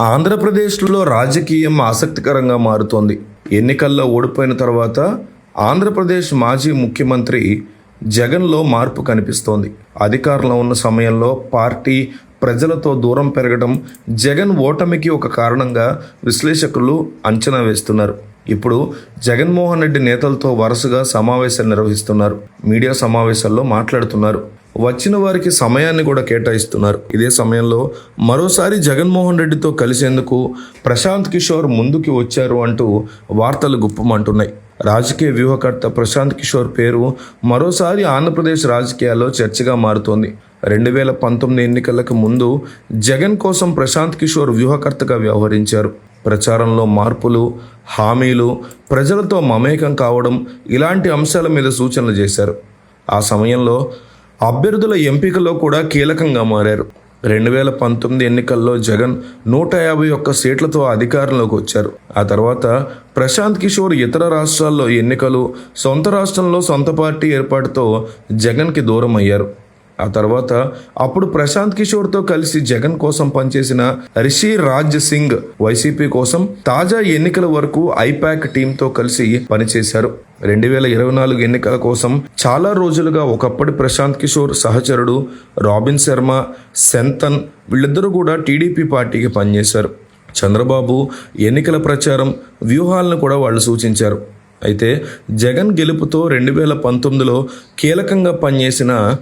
ఆంధ్రప్రదేశ్లో రాజకీయం ఆసక్తికరంగా మారుతోంది. ఎన్నికల్లో ఓడిపోయిన తర్వాత ఆంధ్రప్రదేశ్ మాజీ ముఖ్యమంత్రి జగన్లో మార్పు కనిపిస్తోంది. అధికారంలో ఉన్న సమయంలో పార్టీ ప్రజలతో దూరం పెరగడం జగన్ ఓటమికి ఒక కారణంగా విశ్లేషకులు అంచనా వేస్తున్నారు. ఇప్పుడు జగన్మోహన్ రెడ్డి నేతలతో వరుసగా సమావేశాలు నిర్వహిస్తున్నారు. మీడియా సమావేశాల్లో మాట్లాడుతున్నారు. వచ్చిన వారికి సమయాన్ని కూడా కేటాయిస్తున్నారు. ఇదే సమయంలో మరోసారి జగన్మోహన్ రెడ్డితో కలిసేందుకు ప్రశాంత్ కిషోర్ ముందుకు వచ్చారు అంటూ వార్తలు గుప్పమంటున్నాయి. రాజకీయ వ్యూహకర్త ప్రశాంత్ కిషోర్ పేరు మరోసారి ఆంధ్రప్రదేశ్ రాజకీయాల్లో చర్చగా మారుతోంది. రెండు వేల పంతొమ్మిది ఎన్నికలకు ముందు జగన్ కోసం ప్రశాంత్ కిషోర్ వ్యూహకర్తగా వ్యవహరించారు. ప్రచారంలో మార్పులు హామీలు ప్రజలతో మమేకం కావడం ఇలాంటి అంశాల మీద సూచనలు చేశారు. ఆ సమయంలో అభ్యర్థుల ఎంపికలో కూడా కీలకంగా మారారు. రెండు వేల పంతొమ్మిది ఎన్నికల్లో జగన్ నూట యాభై ఒక్క సీట్లతో అధికారంలోకి వచ్చారు. ఆ తర్వాత ప్రశాంత్ కిషోర్ ఇతర రాష్ట్రాల్లో ఎన్నికలు సొంత రాష్ట్రంలో సొంత పార్టీ ఏర్పాటుతో జగన్కి దూరం అయ్యారు ఆ తర్వాత అప్పుడు ప్రశాంత్ కిషోర్తో కలిసి జగన్ కోసం పనిచేసిన రిషి రాజ్ సింగ్ వైసీపీ కోసం తాజా ఎన్నికల వరకు ఐపాక్ టీంతో కలిసి పనిచేశారు. రెండు వేల ఇరవై నాలుగు ఎన్నికల కోసం చాలా రోజులుగా ఒకప్పటి ప్రశాంత్ కిషోర్ సహచరుడు రాబిన్ శర్మ సెంతన్ వీళ్ళిద్దరూ కూడా టీడీపీ పార్టీకి పనిచేశారు. చంద్రబాబు ఎన్నికల ప్రచారం వ్యూహాలను కూడా వాళ్ళు సూచించారు. అయితే జగన్ గెలుపుతో రెండు వేల పంతొమ్మిదిలో కీలకంగా పనిచేసిన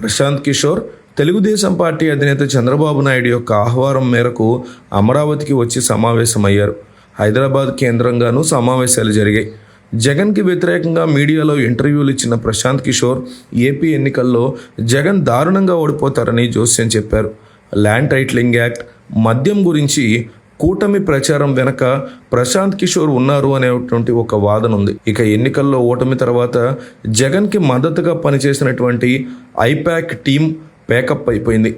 ప్రశాంత్ కిషోర్ తెలుగుదేశం పార్టీ అధినేత చంద్రబాబు నాయుడు యొక్క ఆహ్వానం మేరకు అమరావతికి వచ్చి సమావేశమయ్యారు. హైదరాబాద్ కేంద్రంగానూ సమావేశాలు జరిగాయి. జగన్కి వ్యతిరేకంగా మీడియాలో ఇంటర్వ్యూలు ఇచ్చిన ప్రశాంత్ కిషోర్ ఏపీ ఎన్నికల్లో జగన్ దారుణంగా ఓడిపోతారని జోస్యం చెప్పారు. ల్యాండ్ టైట్లింగ్ యాక్ట్ మద్యం గురించి కూటమి ప్రచారం వెనక ప్రశాంత్ కిషోర్ ఉన్నారు అనేటువంటి ఒక వాదన ఉంది. ఇక ఎన్నికల్లో ఓటమి తర్వాత జగన్కి మద్దతుగా పనిచేసినటువంటి ఐపాక్ టీం పేకప్ అయిపోయింది.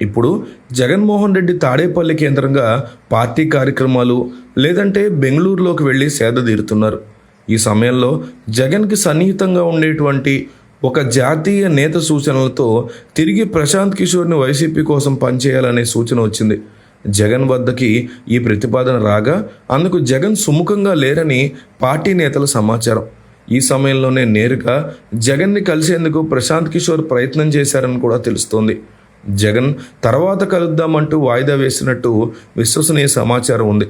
ఇప్పుడు జగన్మోహన్ రెడ్డి తాడేపల్లి కేంద్రంగా పార్టీ కార్యక్రమాలు లేదంటే బెంగళూరులోకి వెళ్ళి సేద తీరుతున్నారు. ఈ సమయంలో జగన్కి సన్నిహితంగా ఉండేటువంటి ఒక జాతీయ నేత సూచనలతో తిరిగి ప్రశాంత్ కిషోర్ని వైసీపీ కోసం పనిచేయాలనే సూచన వచ్చింది. జగన్ వద్దకి ఈ ప్రతిపాదన రాగా అందుకు జగన్ సుముఖంగా లేరని పార్టీ నేతల సమాచారం. ఈ సమయంలోనే నేరుగా జగన్ని కలిసేందుకు ప్రశాంత్ కిషోర్ ప్రయత్నం చేశారని కూడా తెలుస్తోంది. జగన్ తర్వాత కలుద్దామంటూ వాయిదా వేసినట్టు విశ్వసనీయ సమాచారం ఉంది.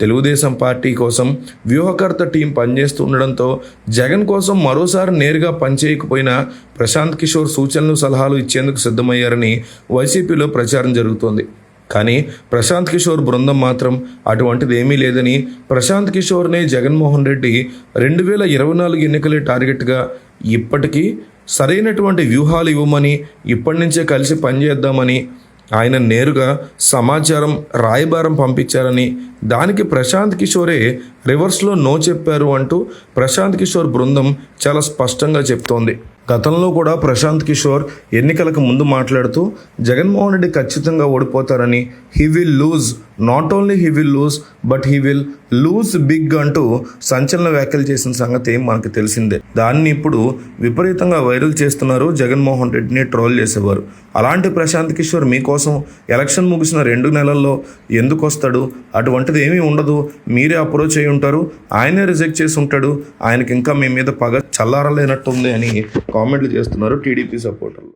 తెలుగుదేశం పార్టీ కోసం వ్యూహకర్త టీం పనిచేస్తుండడంతో జగన్ కోసం మరోసారి నేరుగా పనిచేయకపోయినా ప్రశాంత్ కిషోర్ సూచనలు సలహాలు ఇచ్చేందుకు సిద్ధమయ్యారని వైసీపీలో ప్రచారం జరుగుతోంది. కానీ ప్రశాంత్ కిషోర్ బృందం మాత్రం అటువంటిది ఏమీ లేదని ప్రశాంత్ కిషోర్నే జగన్మోహన్ రెడ్డి రెండు వేల ఇరవై నాలుగు ఎన్నికలే టార్గెట్గా ఇప్పటికీ సరైనటువంటి వ్యూహాలు ఇవ్వమని ఇప్పటి నుంచే కలిసి పనిచేద్దామని ఆయన నేరుగా సమాచారం రాయబారం పంపించారని దానికి ప్రశాంత్ కిషోరే రివర్స్లో నో చెప్పారు అంటూ ప్రశాంత్ కిషోర్ బృందం చాలా స్పష్టంగా చెప్తోంది. గతంలో కూడా ప్రశాంత్ కిషోర్ ఎన్నికలకు ముందు మాట్లాడుతూ జగన్మోహన్ రెడ్డి ఖచ్చితంగా ఓడిపోతారని he will lose not only he will lose but he will lose big అంటూ సంచలన వ్యాఖ్యలు చేసిన సంగతి మనకు తెలిసిందే. దాన్ని ఇప్పుడు విపరీతంగా వైరల్ చేస్తున్నారు జగన్మోహన్ రెడ్డిని ట్రోల్ చేసేవారు. అలాంటి ప్రశాంత్ కిషోర్ మీకోసం ఎలక్షన్ ముగిసిన రెండు నెలల్లో ఎందుకు వస్తాడు? అటువంటిది ఏమీ ఉండదు. మీరే అప్రోచ్ అయి ఉంటారు. ఆయనే రిజెక్ట్ చేసి ఉంటాడు. ఆయనకి ఇంకా మీ మీద పగ చల్లారలేనట్టుంది అని కామెంట్లు చేస్తున్నారు టీడీపీ సపోర్టర్లు.